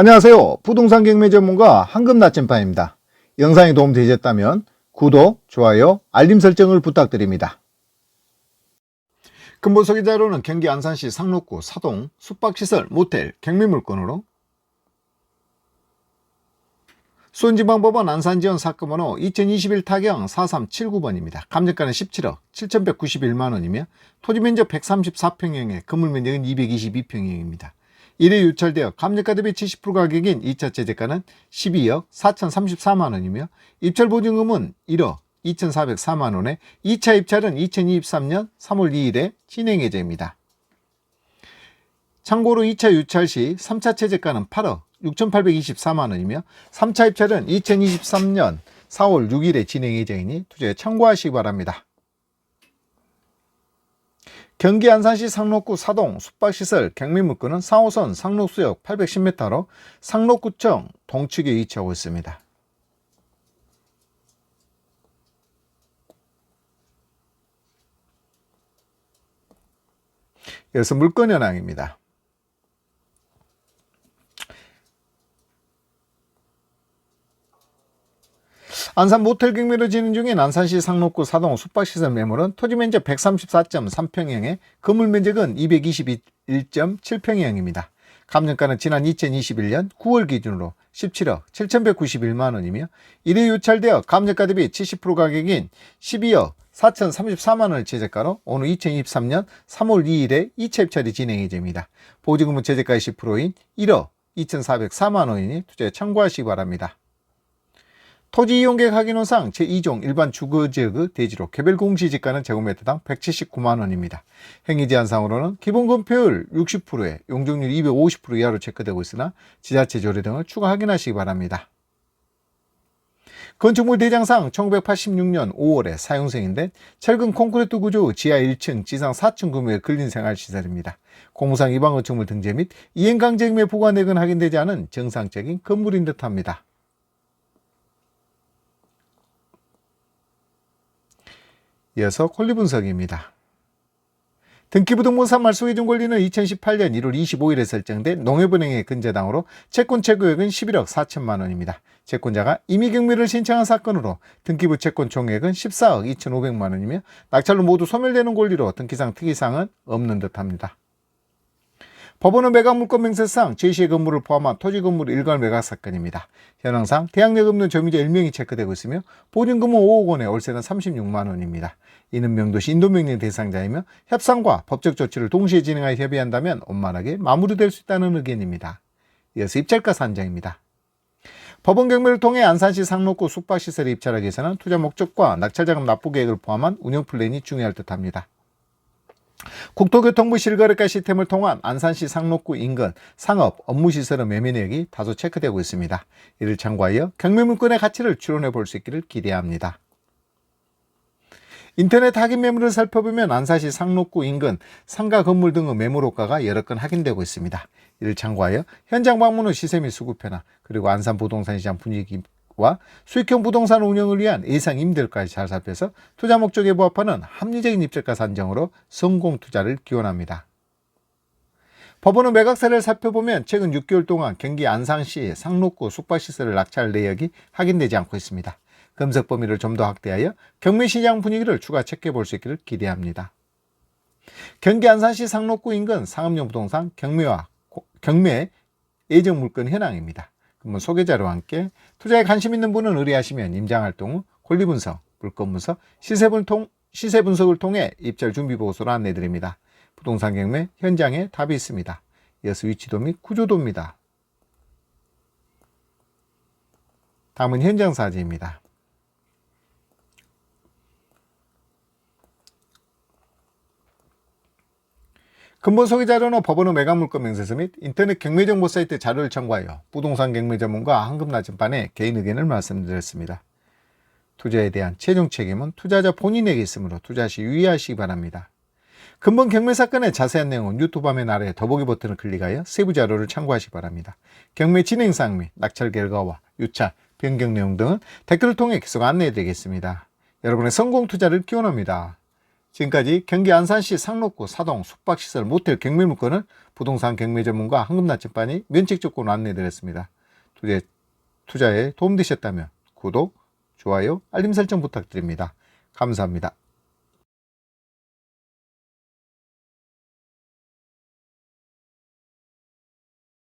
안녕하세요. 부동산 경매 전문가 황금 나침반입니다. 영상이 도움되셨다면 구독, 좋아요, 알림 설정을 부탁드립니다. 근본 소개 자료는 경기 안산시 상록구 사동 숙박시설 모텔 경매물건으로 수원지방법원 안산지원 사건번호 2021 타경 4379번입니다. 감정가는 17억 7191만원이며 토지면적 134평형에 건물면적은 222평형입니다. 1회 유찰되어 감정가 대비 70% 가격인 2차 제재가는 12억 4034만원이며 입찰보증금은 1억 2,404만원에 2차 입찰은 2023년 3월 2일에 진행 예정입니다. 참고로 2차 유찰 시 3차 채제가는 8억 6,824만원이며 3차 입찰은 2023년 4월 6일에 진행 예정이니 투자에 참고하시기 바랍니다. 경기 안산시 상록구 사동 숙박시설 경매물건은 4호선 상록수역 810m로 상록구청 동측에 위치하고 있습니다. 여기서 물건 현황입니다. 안산 모텔 경매로 진행 중인 안산시 상록구 사동 숙박시설 매물은 토지 면적 134.3평형에 건물 면적은 221.7평형입니다. 감정가는 지난 2021년 9월 기준으로 17억 7,191만 원이며 1회 유찰되어 감정가 대비 70% 가격인 12억 4,034만 원을 제재가로 오늘 2023년 3월 2일에 2차 입찰이 진행 예정입니다. 보증금은 제재가의 10%인 1억 2,404만 원이니 투자에 참고하시기 바랍니다. 토지 이용계획 확인원상 제2종 일반 주거지역의 대지로 개별 공시지가는 제곱미터당 179만 원입니다. 행위제한상으로는 기본건폐율 60%에 용적률 250% 이하로 체크되고 있으나 지자체 조례 등을 추가 확인하시기 바랍니다. 건축물 대장상 1986년 5월에 사용생인데 철근 콘크리트 구조 지하 1층, 지상 4층 구매의 근린생활시설입니다. 공무상 이방 건축물 등재 및 이행강제금의 부과내역은 확인되지 않은 정상적인 건물인 듯합니다. 이어서 권리 분석입니다. 등기부등본사 말소기준 권리는 2018년 1월 25일에 설정된 농협은행의 근저당으로 채권 채구액은 11억 4천만 원입니다. 채권자가 임의경매를 신청한 사건으로 등기부 채권 총액은 14억 2,500만 원이며 낙찰로 모두 소멸되는 권리로 등기상 특이사항은 없는 듯합니다. 법원은 매각 물건 명세상 제시의 건물을 포함한 토지 건물 일괄 매각 사건입니다. 현황상 대항력 없는 점유자 1명이 체크되고 있으며 보증금은 5억 원에 월세는 36만 원입니다. 이는 명도시 인도명령 대상자이며 협상과 법적 조치를 동시에 진행하여 협의한다면 원만하게 마무리될 수 있다는 의견입니다. 이어서 입찰가 산정입니다. 법원 경매를 통해 안산시 상록구 숙박시설에 입찰하기 위해서는 투자 목적과 낙찰자금 납부 계획을 포함한 운영 플랜이 중요할 듯합니다. 국토교통부 실거래가 시스템을 통한 안산시 상록구 인근 상업 업무시설의 매매 내역이 다소 체크되고 있습니다. 이를 참고하여 경매물건의 가치를 추론해 볼 수 있기를 기대합니다. 인터넷 확인 매물을 살펴보면 안산시 상록구 인근 상가 건물 등의 매물 호가가 여러 건 확인되고 있습니다. 이를 참고하여 현장 방문 후 시세 및 수급 변화 그리고 안산 부동산 시장 분위기 와 수익형 부동산 운영을 위한 예상 임대료까지 잘 살펴서 투자 목적에 부합하는 합리적인 입찰가 산정으로 성공 투자를 기원합니다. 법원은 매각사를 살펴보면 최근 6개월 동안 경기 안산시 상록구 숙박시설을 낙찰 내역이 확인되지 않고 있습니다. 금속 범위를 좀 더 확대하여 경매 시장 분위기를 추가 체크해 볼 수 있기를 기대합니다. 경기 안산시 상록구 인근 상업용 부동산 경매와 경매 예정 물건 현황입니다. 그러면 소개자료와 함께 투자에 관심 있는 분은 의뢰하시면 임장 활동 후 권리 분석, 물건 분석, 시세 분통 시세 분석을 통해 입찰 준비 보고서를 안내 드립니다. 부동산 경매 현장에 답이 있습니다. 이어서 위치도 및 구조도입니다. 다음은 현장 사진입니다. 근본 소개 자료는 법원의 매각물건 명세서 및 인터넷 경매정보 사이트 자료를 참고하여 부동산 경매 전문가 황금 낮은반의 개인 의견을 말씀드렸습니다. 투자에 대한 최종 책임은 투자자 본인에게 있으므로 투자 시 유의하시기 바랍니다. 근본 경매 사건의 자세한 내용은 유튜브 화면 아래 더보기 버튼을 클릭하여 세부 자료를 참고하시기 바랍니다. 경매 진행 사항 및 낙찰 결과와 유찰, 변경 내용 등은 댓글을 통해 계속 안내해 드리겠습니다. 여러분의 성공 투자를 기원합니다. 지금까지 경기 안산시 상록구 사동 숙박시설 모텔 경매 물건을 부동산 경매 전문가 황금나침반이 면책 조건으로 안내드렸습니다. 투자, 투자에 도움되셨다면 구독, 좋아요, 알림 설정 부탁드립니다. 감사합니다.